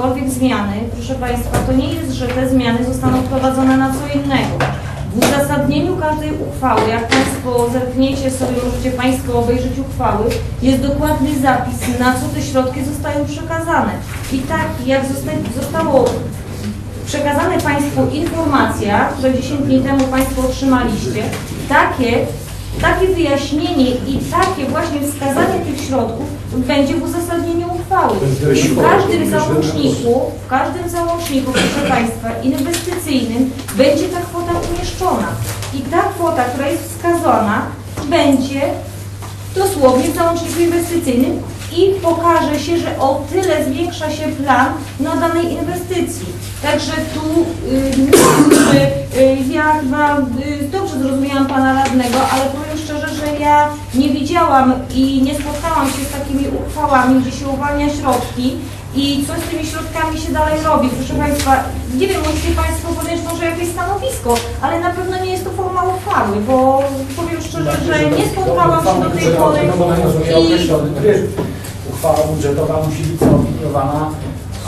jakiekolwiek zmiany, proszę Państwa, to nie jest, że te zmiany zostaną wprowadzone na co innego. W uzasadnieniu każdej uchwały, jak Państwo zerkniecie sobie, możecie Państwo obejrzeć uchwały, jest dokładny zapis, na co te środki zostają przekazane. I tak jak zosta- zostało przekazane Państwu informacja, które 10 dni temu Państwo otrzymaliście, takie, takie wyjaśnienie i takie właśnie wskazanie tych środków będzie w uzasadnieniu uchwały. I w każdym załączniku, w każdym załączniku, proszę Państwa, inwestycyjnym będzie ta kwota umieszczona. I ta kwota, która jest wskazana, będzie dosłownie w załączniku inwestycyjnym i pokaże się, że o tyle zwiększa się plan na danej inwestycji. Także tu y, że, y, ja chyba y, dobrze zrozumiałam Pana Radnego, ale ja nie widziałam i nie spotkałam się z takimi uchwałami, gdzie się uwalnia środki i co z tymi środkami się dalej robi. Proszę Państwa, nie wiem, możecie Państwo podjąć może jakieś stanowisko, ale na pewno nie jest to forma uchwały, bo powiem szczerze, że nie spotkałam się do tej pory No i. Uchwała budżetowa musi być zaopiniowana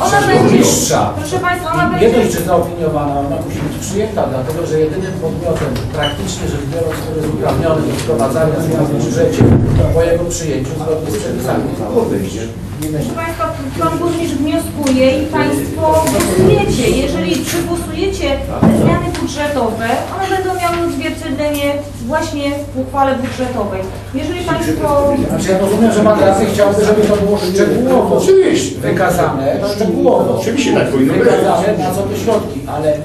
ona przez będzie, burmistrza. proszę Państwa, ona Nie będzie dość, że zaopiniowana, ona musi być przyjęta, dlatego że jedynym podmiotem, praktycznie rzecz biorąc, który jest uprawniony do wprowadzania zmian w budżecie po jego przyjęciu zgodnie z przepisami. Proszę Państwa, Pan Burmistrz wnioskuje i Państwo głosujecie. Jeżeli przegłosujecie te zmiany budżetowe, one będą miały odzwierciedlenie właśnie w uchwale budżetowej. Jeżeli Państwo... Znaczy ja rozumiem, że Pan radny chciałby, żeby to było szczegółowo Oczywiście. wykazane, szczegółowo Oczywiście, tak powinno być. wykazane na co te środki, ale e,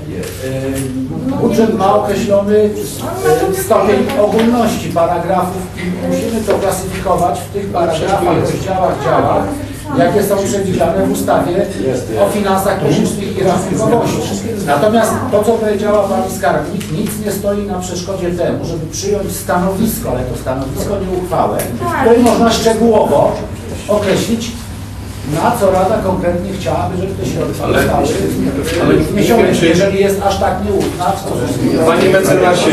budżet ma określony e, stopień ogólności paragrafów i musimy to klasyfikować w tych paragrafach, rozdziałach, działach, jakie są przewidziane w ustawie o finansach publicznych i rachunkowości. Natomiast to, co powiedziała Pani Skarbnik, nic nie stoi na przeszkodzie temu, żeby przyjąć stanowisko, ale to stanowisko nie uchwałę, w której można szczegółowo określić, na co Rada konkretnie chciałaby, żeby te środki Ale- zostały wniesione, jeżeli jest aż tak nieufna w stosunku. Panie mecenasie,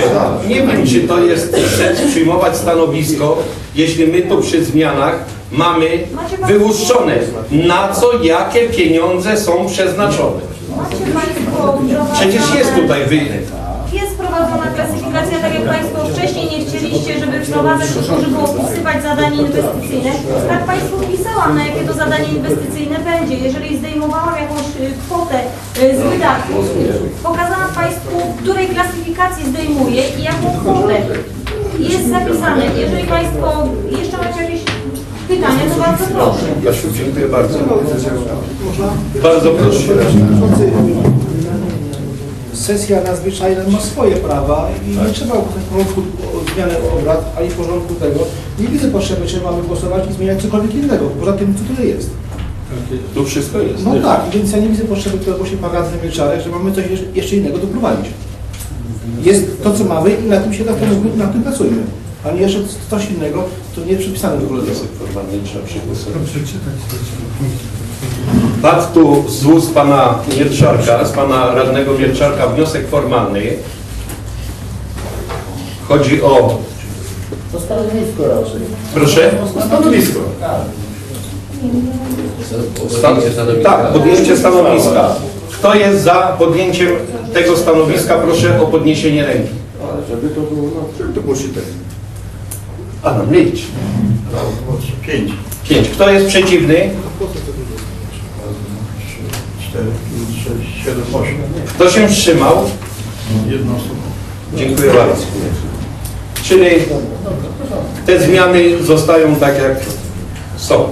nie wiem, czy to jest sens przyjmować stanowisko, jeśli my tu przy zmianach mamy wyłuszczone, na co, jakie pieniądze są przeznaczone. Macie Państwo... Przecież jest tutaj wy... Jest wprowadzona klasyfikacja, tak jak Państwo wcześniej nie chcieliście, żeby wprowadzać, żeby opisywać zadanie inwestycyjne. Tak Państwu wpisałam, na jakie to zadanie inwestycyjne będzie. Jeżeli zdejmowałam jakąś y, kwotę y, z wydatków, pokazałam Państwu, której klasyfikacji zdejmuję i jaką kwotę. Jest zapisane. Jeżeli Państwo jeszcze macie jakieś pytania, to bardzo proszę. Jasiu, dziękuję bardzo. Bardzo proszę. Sesja nadzwyczajna ma swoje prawa i nie trzeba porządku o zmiany obrad, ani porządku tego. Nie widzę potrzeby, czy mamy głosować i zmieniać cokolwiek innego, poza tym, co tutaj jest. Tu wszystko jest. No tak, więc ja nie widzę potrzeby, które właśnie pan radny Wieczarek, że mamy coś jeszcze- jeszcze innego doprowadzić. Jest to, co mamy i na tym się na tym, na tym pracujemy. A nie jeszcze coś innego, to nie przypisane w ogóle do tego. Formalnie trzeba przegłosować. Padł tu z ust pana Mierczarka, z pana radnego Mierczarka wniosek formalny. Chodzi o... To stanowisko raczej. Proszę? Stanowisko. Stan... Tak, podjęcie stanowiska. Kto jest za podjęciem tego stanowiska, proszę o podniesienie ręki. Żeby to było, no, żeby to było czytelne. Adam, licz. Pięć. Pięć. Kto jest przeciwny? Cztery, pięć, sześć, siedem, osiem. Kto się wstrzymał? Jedna osoba. Dziękuję bardzo. Czyli te zmiany zostają tak jak są.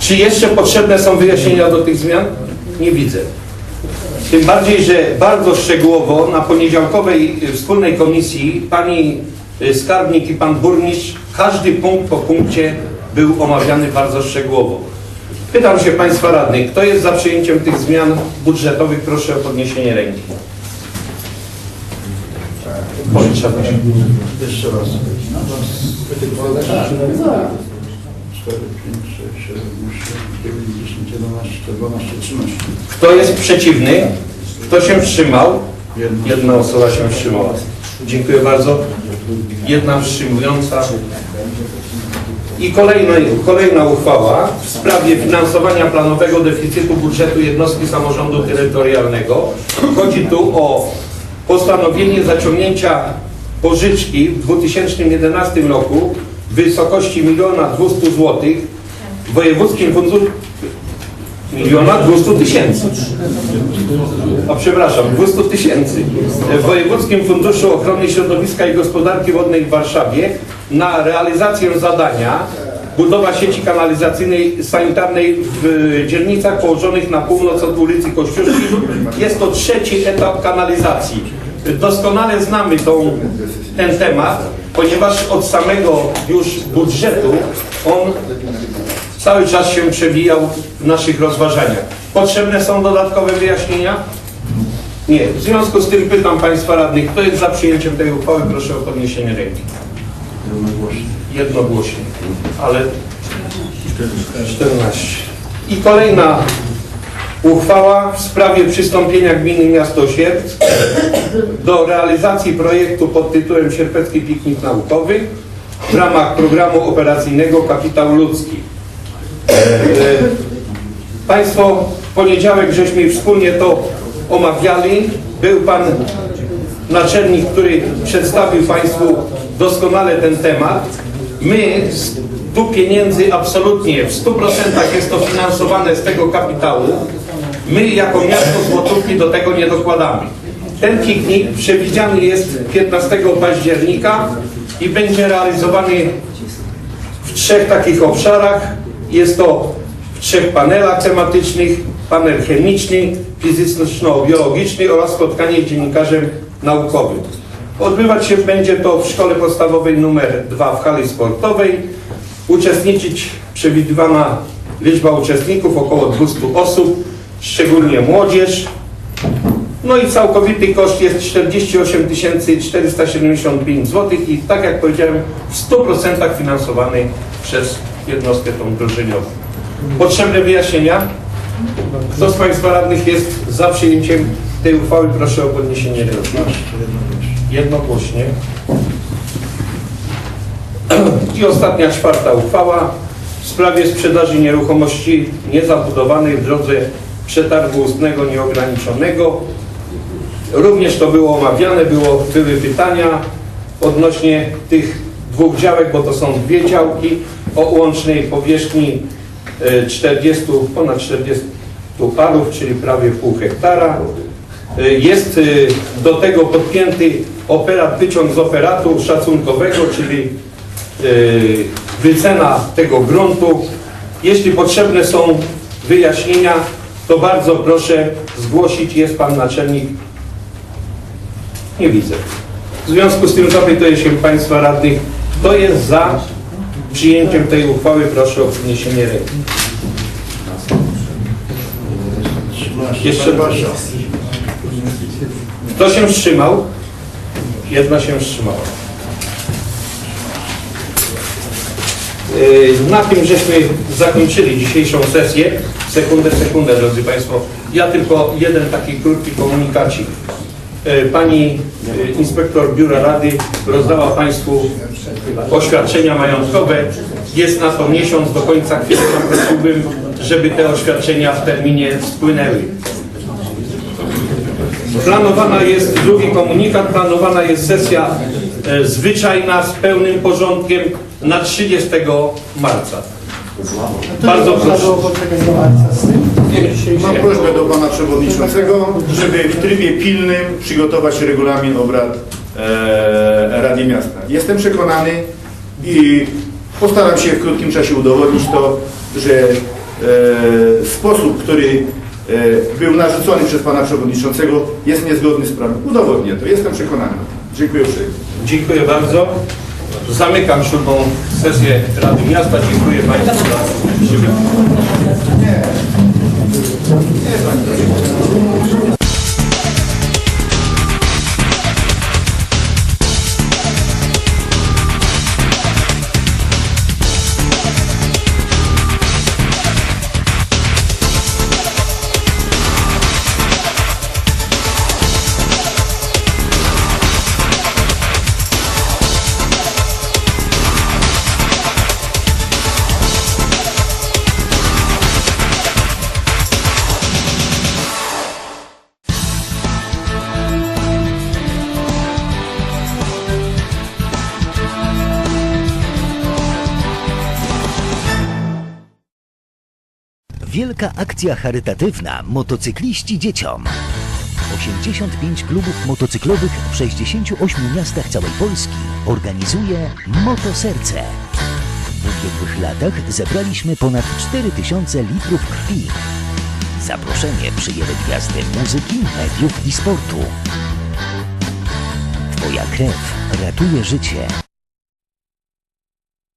Czy jeszcze potrzebne są wyjaśnienia do tych zmian? Nie widzę. Tym bardziej, że bardzo szczegółowo na poniedziałkowej wspólnej komisji pani skarbnik i pan burmistrz każdy punkt po punkcie był omawiany bardzo szczegółowo. Pytam się Państwa radnych, kto jest za przyjęciem tych zmian budżetowych? Proszę o podniesienie ręki. Policzę. Jeszcze raz. Kto jest przeciwny? Kto się wstrzymał? Jedna osoba się wstrzymała. Dziękuję bardzo. Jedna wstrzymująca. I kolejna, kolejna uchwała w sprawie finansowania planowego deficytu budżetu jednostki samorządu terytorialnego. Chodzi tu o postanowienie zaciągnięcia pożyczki w 2011 roku w wysokości 1 200 zł w wojewódzkim funduszu miliona 200 tysięcy. A przepraszam, 200 tysięcy. W Wojewódzkim Funduszu Ochrony Środowiska i Gospodarki Wodnej w Warszawie na realizację zadania budowa sieci kanalizacyjnej sanitarnej w dzielnicach położonych na północ od ulicy Kościuszki. Jest to trzeci etap kanalizacji. Doskonale znamy tą, ten temat, ponieważ od samego już budżetu on cały czas się przewijał w naszych rozważaniach. Potrzebne są dodatkowe wyjaśnienia? Nie. W związku z tym pytam Państwa radnych, kto jest za przyjęciem tej uchwały? Proszę o podniesienie ręki. Jednogłośnie. Ale 14. I kolejna uchwała w sprawie przystąpienia gminy miasto Sierp do realizacji projektu pod tytułem Sierpecki Piknik Naukowy w ramach programu operacyjnego Kapitał Ludzki. E, Państwo w poniedziałek żeśmy wspólnie to omawiali. Był Pan naczelnik, który przedstawił Państwu doskonale ten temat. My z tu pieniędzy absolutnie w 100% jest to finansowane z tego kapitału. My jako miasto złotówki do tego nie dokładamy. Ten piknik przewidziany jest 15 października i będzie realizowany w trzech takich obszarach. Jest to w trzech panelach tematycznych, panel chemiczny, fizyczno-biologiczny oraz spotkanie z dziennikarzem naukowym. Odbywać się będzie to w szkole podstawowej numer 2 w hali sportowej. Uczestniczyć przewidywana liczba uczestników około 200 osób, szczególnie młodzież. No i całkowity koszt jest 48 475 zł i tak jak powiedziałem w 100% finansowany przez jednostkę tą drużynową. Potrzebne wyjaśnienia? Kto z Państwa radnych jest za przyjęciem tej uchwały? Proszę o podniesienie ręki. Jednogłośnie. I ostatnia, czwarta uchwała w sprawie sprzedaży nieruchomości niezabudowanej w drodze przetargu ustnego nieograniczonego. Również to było omawiane, było, były pytania odnośnie tych dwóch działek, bo to są dwie działki o łącznej powierzchni e, 40, ponad 40 parów, czyli prawie pół hektara. E, Jest e, do tego podpięty operat, wyciąg z operatu szacunkowego, czyli e, wycena tego gruntu. Jeśli potrzebne są wyjaśnienia, to bardzo proszę zgłosić. Jest Pan Naczelnik. Nie widzę. W związku z tym zapytuję się Państwa radnych, kto jest za przyjęciem tej uchwały? Proszę o podniesienie ręki. Jeszcze Kto się wstrzymał? Jedna się wstrzymała. Yy, Na tym żeśmy zakończyli dzisiejszą sesję. Sekundę, sekundę, drodzy Państwo. Ja tylko jeden taki krótki komunikacik. Yy, Pani yy, inspektor Biura Rady rozdała Państwu oświadczenia majątkowe. Jest na to miesiąc do końca kwietnia. Prosiłbym, żeby te oświadczenia w terminie spłynęły. Planowana jest, drugi komunikat, planowana jest sesja e, zwyczajna z pełnym porządkiem na 30 marca. Bardzo proszę. Mam prośbę do Pana Przewodniczącego, żeby w trybie pilnym przygotować regulamin obrad e, Rady Miasta. Jestem przekonany i postaram się w krótkim czasie udowodnić to, że e, sposób, który e, był narzucony przez Pana Przewodniczącego jest niezgodny z prawem. Udowodnię to, jestem przekonany. Dziękuję uprzejmie. Dziękuję bardzo. Zamykam siódmą sesję Rady Miasta. Dziękuję Państwu za Wielka akcja charytatywna Motocykliści Dzieciom. 85 klubów motocyklowych w 68 miastach całej Polski organizuje Motoserce. W ubiegłych latach zebraliśmy ponad 4000 litrów krwi. Zaproszenie przyjęły gwiazdy muzyki, mediów i sportu. Twoja krew ratuje życie.